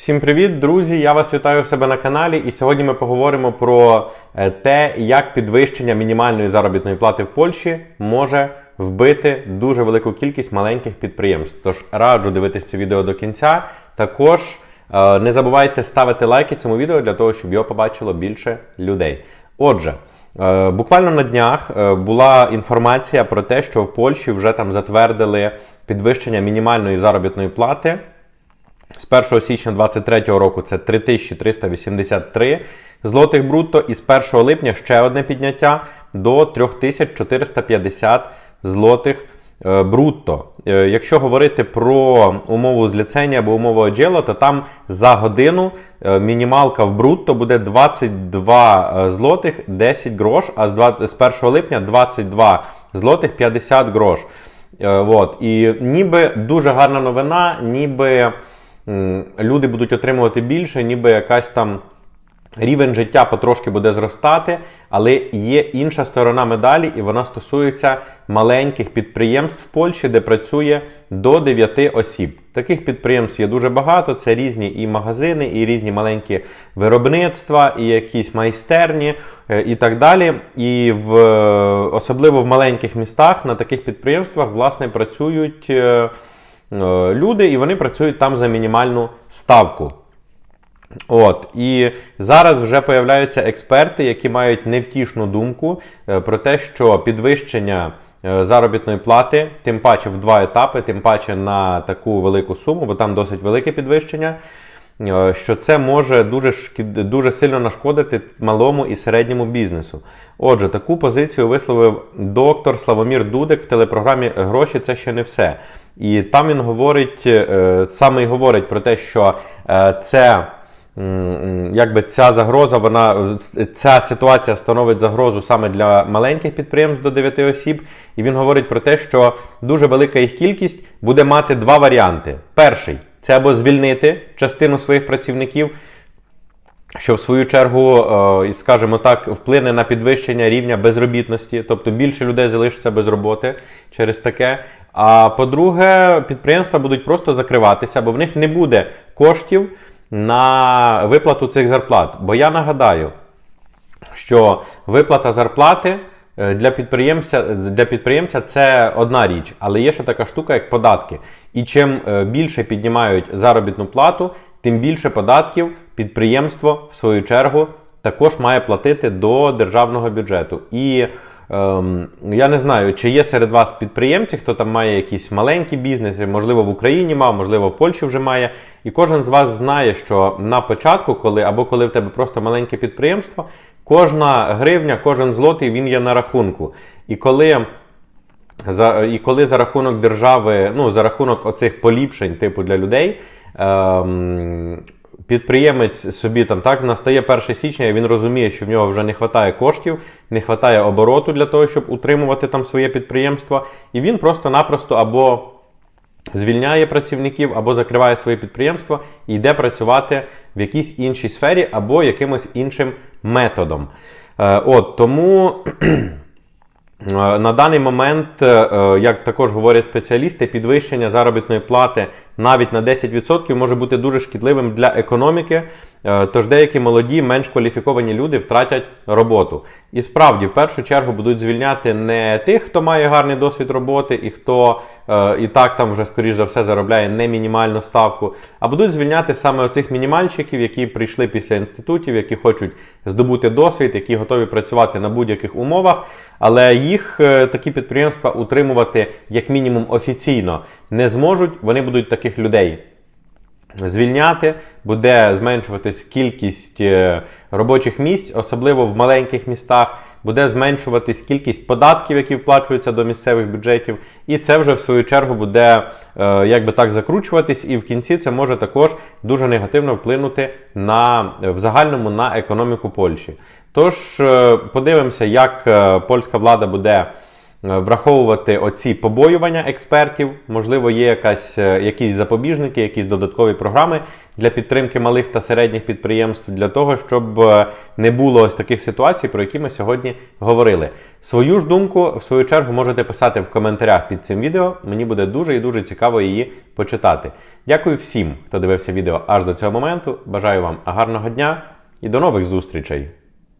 Всім привіт, друзі! Я вас вітаю у себе на каналі. І сьогодні ми поговоримо про е, те, як підвищення мінімальної заробітної плати в Польщі може вбити дуже велику кількість маленьких підприємств. Тож раджу дивитися це відео до кінця. Також е, не забувайте ставити лайки цьому відео для того, щоб його побачило більше людей. Отже. Е, Буквально на днях була інформація про те, що в Польщі вже там затвердили підвищення мінімальної заробітної плати. З 1 січня 2023 року це 3383 злотих брутто, і з 1 липня ще одне підняття до 3450 злотих е, брутто. Е, Якщо говорити про умову зліцення або умову оджела, то там за годину е, мінімалка в брутто буде 22 е, злотих 10 грош, а з 1 липня 22 злотих 50 грош. Вот. І ніби дуже гарна новина, ніби люди будуть отримувати більше, ніби якась там рівень життя потрошки буде зростати, але є інша сторона медалі, і вона стосується маленьких підприємств в Польщі, де працює до 9 осіб. Таких підприємств є дуже багато. Це різні і магазини, і різні маленькі виробництва, і якісь майстерні, е, і так далі. І в особливо в маленьких містах на таких підприємствах власне працюють е, е, люди, і вони працюють там за мінімальну ставку. От і зараз вже появляються експерти, які мають невтішну думку е, про те, що підвищення е, заробітної плати, тим паче в два етапи, тим паче на таку велику суму, бо там досить велике підвищення. е, Що це може дуже дуже сильно нашкодити малому і середньому бізнесу. Отже, таку позицію висловив доктор Славомір Дудек в телепрограмі Гроші це ще не все. І там він говорить, е, саме й говорить про те, що е, це якби ця загроза, вона ця ситуація становить загрозу саме для маленьких підприємств до 9 осіб. І він говорить про те, що дуже велика їх кількість буде мати два варіанти. Перший це або звільнити частину своїх працівників, що в свою чергу, е, скажімо так, вплине на підвищення рівня безробітності, тобто більше людей залишиться без роботи через таке. А по-друге, підприємства будуть просто закриватися, бо в них не буде коштів на виплату цих зарплат. Бо я нагадаю, що виплата зарплати е, для підприємця, для підприємця це одна річ, але є ще така штука, як податки. І чим е, більше піднімають заробітну плату, тим більше податків підприємство, в свою чергу, також має платити до державного бюджету. І я не знаю, чи є серед вас підприємці, хто там має якісь маленькі бізнеси, можливо, в Україні мав, можливо, в Польщі вже має. І кожен з вас знає, що на початку, коли або коли в тебе просто маленьке підприємство, кожна гривня, кожен злотий він є на рахунку. І коли за, і коли за рахунок держави, ну за рахунок оцих поліпшень, типу для людей, ем, підприємець собі там так настає 1 січня, і він розуміє, що в нього вже не вистачає коштів, не вистачає обороту для того, щоб утримувати там своє підприємство, і він просто-напросто або звільняє працівників або закриває своє підприємство і йде працювати в якійсь іншій сфері або якимось іншим методом. Е, От тому. Е, На даний момент, е, як також говорять спеціалісти, підвищення заробітної плати навіть на 10% може бути дуже шкідливим для економіки. Е, Тож деякі молоді, менш кваліфіковані люди втратять роботу. І справді, в першу чергу, будуть звільняти не тих, хто має гарний досвід роботи і хто е, і так там вже, скоріш за все, заробляє не мінімальну ставку, а будуть звільняти саме оцих мінімальщиків, які прийшли після інститутів, які хочуть здобути досвід, які готові працювати на будь-яких умовах. Але їх е, такі підприємства утримувати як мінімум офіційно не зможуть. Вони будуть таких людей звільняти, буде зменшуватись кількість е, робочих місць, особливо в маленьких містах. Буде зменшуватись кількість податків, які вплачуються до місцевих бюджетів, і це вже в свою чергу буде е, так закручуватись, і в кінці це може також дуже негативно вплинути на в загальному на економіку Польщі. Тож е, подивимося, як е, польська влада буде враховувати оці побоювання експертів. Можливо, є якась, е, якісь запобіжники, якісь додаткові програми для підтримки малих та середніх підприємств, для того, щоб е, не було ось таких ситуацій, про які ми сьогодні говорили. Свою ж думку, в свою чергу, можете писати в коментарях під цим відео. Мені буде дуже і дуже цікаво її почитати. Дякую всім, хто дивився відео аж до цього моменту. Бажаю вам гарного дня і до нових зустрічей!